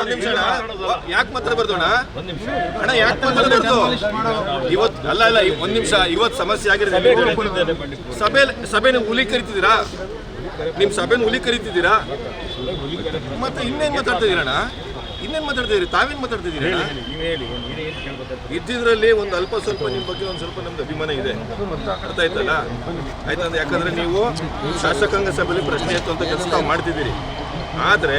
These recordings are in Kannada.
ಒಂದ್ ನಿಮಿಷ ಯಾಕೆ ಮಾತಾಡಬಾರ್ದು ಅಣ್ಣ? ಅಣ್ಣ ಯಾಕೆ ಮಾತಾಡಬಾರ್ದು? ಇವತ್ ಅಲ್ಲ ಅಲ್ಲ ಒಂದ್ ನಿಮಿಷ. ಇವತ್ ಸಮಸ್ಯೆ ಆಗಿದೆ ಸಭೆ ಸಭೆನ ಹುಲಿ ಕರಿತಿದ್ದೀರಾ? ನಿಮ್ ಸಭೆನ ಹುಲಿ ಕರಿತಿದ್ದೀರಾ? ಮತ್ತೆ ಇನ್ನೇನ್ ಮಾತಾಡ್ತಿದ್ದೀರಣ್ಣ ಇನ್ನೇನ್ ಮಾತಾಡ್ತಿದ್ದೀರಿ? ತಾವೇನ್ ಮಾತಾಡ್ತಿದ್ದೀರಿ ಇದ್ದಿದ್ರಲ್ಲಿ ಒಂದು ಅಲ್ಪ ಸ್ವಲ್ಪ ನಿಮ್ ಬಗ್ಗೆ ಒಂದು ಸ್ವಲ್ಪ ನಮ್ದು ಅಭಿಮಾನ ಇದೆ. ಅರ್ಥ ಆಯ್ತಲ್ಲ? ಆಯ್ತಂದ್ರೆ ಯಾಕಂದ್ರೆ ನೀವು ಶಾಸಕಾಂಗ ಸಭೆಯಲ್ಲಿ ಪ್ರಶ್ನೆ ಎತ್ತುವಂತ ಕೆಲಸ ತಾವು ಮಾಡ್ತಿದ್ದೀರಿ. ಆದ್ರೆ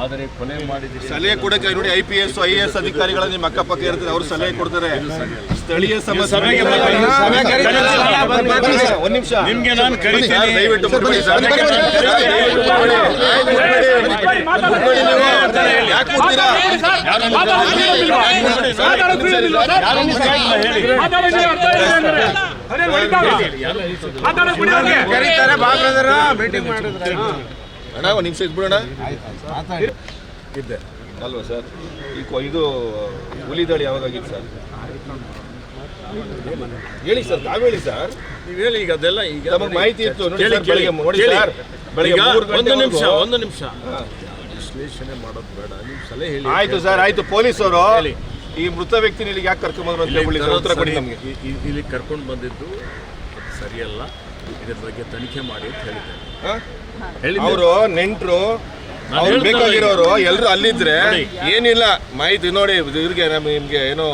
ಆದರೆ ಕೊಲೆ ಮಾಡಿದ ಸಲಹೆ ಕೊಡಕ್ಕೆ ನೋಡಿ I P S I A S ಅಧಿಕಾರಿಗಳ ನಿಮ್ಮ ಅಕ್ಕಪಕ್ಕ ಇರ್ತದೆ ಅವರು ಸಲಹೆ ಕೊಡ್ತಾರೆ ಸ್ಥಳೀಯ ಸಮಸ್ಯೆ ಒಂದ್ ನಿಮಿಷ ನಿಮ್ಗೆ ನಾನು ಕರೀತೀನಿ. ದಯವಿಟ್ಟು. ಯಾಕೆ ಮುಟ್ತೀರಾ? ಅಣ್ಣ ಒಂದು ನಿಮಿಷ ಇದ್ಬಿಡೋಣ. ಇದ್ದೆ. ಅಲ್ವಾ ಸರ್? ಈ ಇದು ಹುಲಿ ದಾಳಿ ಯಾವಾಗ ಆಗಿತ್ತು ಸರ್? ಹೇಳಿ ಸರ್ ತಾವು ಹೇಳಿ ಸರ್. ನೀವು ಹೇಳಿ ಈಗ ಅದೆಲ್ಲ ಈಗ ನಮಗೆ ಮಾಹಿತಿ ಇತ್ತು ನೋಡಿ ಸರ್, ಬೆಳಿಗ್ಗೆ ನೋಡಿ ಸರ್. ಬೆಳಿಗ್ಗೆ ಒಂದು ನಿಮಿಷ ಒಂದು ನಿಮಿಷ. ವಿಶ್ಲೇಷಣೆ ಮಾಡೋದು ಬೇಡ. ನೀವು ಸಲಹೆ ಹೇಳಿ. ಆಯ್ತು ಸರ್ ಆಯ್ತು. ಪೊಲೀಸರು. ಈ ಮೃತ ವ್ಯಕ್ತಿನ ಇಲ್ಲಿಗೆ ಯಾಕೆ ಕರ್ಕೊಂಡ್ಬಂದ್ರು ಅಂತ ಹೇಳಿ ಉತ್ತರ ಕೊಡಿ ನಮಗೆ. ಇಲ್ಲಿ ಕರ್ಕೊಂಡು ಬಂದಿದ್ದು ಸರಿಯಲ್ಲ. ಇದ್ರ ಬಗ್ಗೆ ತನಿಖೆ ಮಾಡಿ ಅಂತ ಹೇಳಿದ್ದೆ. ಅವರು ನೆಂಟರು ಅವ್ರು ಬೇಕಾಗಿರೋರು ಎಲ್ಲರೂ ಅಲ್ಲಿದ್ರೆ. ಏನಿಲ್ಲ ಮಾಹಿತಿ ನೋಡಿ ಇವ್ರಿಗೆ ನಮ್ಗೆ ನಿಮ್ಗೆ ಏನೋ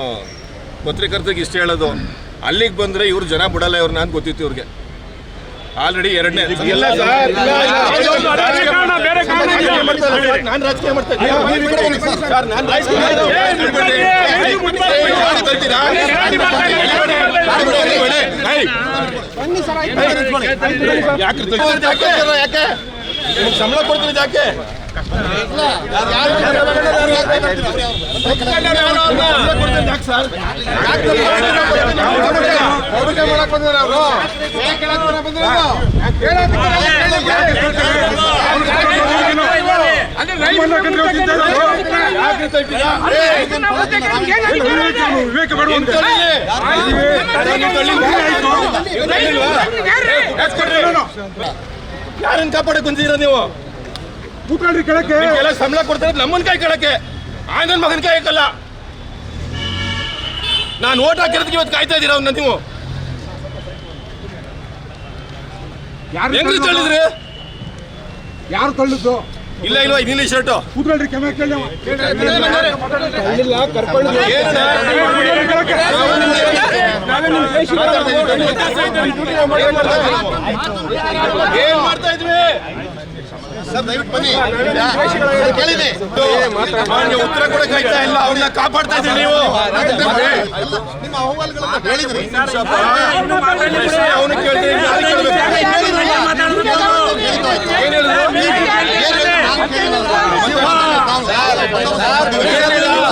ಪತ್ರಕರ್ತರಿಗೆ ಇಷ್ಟ ಹೇಳೋದು ಅಲ್ಲಿಗೆ ಬಂದ್ರೆ ಇವ್ರು ಜನ ಬಿಡಲ್ಲ ಇವ್ರನ್ನ ಅಂತ ಗೊತ್ತಿತ್ತು ಇವ್ರಿಗೆ ಆಲ್ರೆಡಿ ಎರಡನೇ ಇಲ್ಲ ಸರ್ ನಾನು ಗಾಡಿ ಬಿಡಿ, ಏಯ್. ಯಾಕೆ? ಯಾಕೆ? ಯಾಕೆ ಯಾರನ್ನ ಕಾಪಾಡಕ್ ಬಂದಿದ್ದೀರಾ ನೀವು? ಕೂತ್ಕೊಳ್ರಿ ಕೆಳಕ್ಕೆ. ಎಲ್ಲ ಸಂಬಳ ಕೊಡ್ತಾರೆ ನಮ್ಮನ್ ಕೈ ಕೆಳಕ್ಕೆ. ಆಯ್ನ ಮಗನ್ ಕೈ ಹಾಕಲ್ಲ. ನಾನು ಓಟ್ ಹಾಕಿರೋದಕ್ಕೆ ಇವತ್ತು ಕಾಯ್ತಾ ಇದ್ದೀರಾ ಅವ್ನ ನೀವು? ಯಾರು ಹೆಂಗ್ರಿ ತಳ್ಳಿದ್ರಿ? ಯಾರು ತಳ್ಳಿದ್ದು? ಇಲ್ಲ ಇಲ್ವಾ? ನೀಲಿ ಶರ್ಟು ಏನ್ ಮಾಡ್ತಾ ಇದ್ವಿ ಸರ್ ದಯವಿಟ್ಟು ಬನ್ನಿ. ಕೇಳಿದೆ. ಉತ್ತರ ಕೂಡ ಆಯ್ತಾ ಇಲ್ಲ ಅವ್ರನ್ನ ಕಾಪಾಡ್ತಾ ಇದ್ರಿ ನೀವು. ನಿಮ್ಮ ಅಹವಾಲುಗಳನ್ನ ಹೇಳಿದ್ರಿ. ಅವನು ಕೇಳಿದ್ರೆ ಹೇಳಿದ್ರು?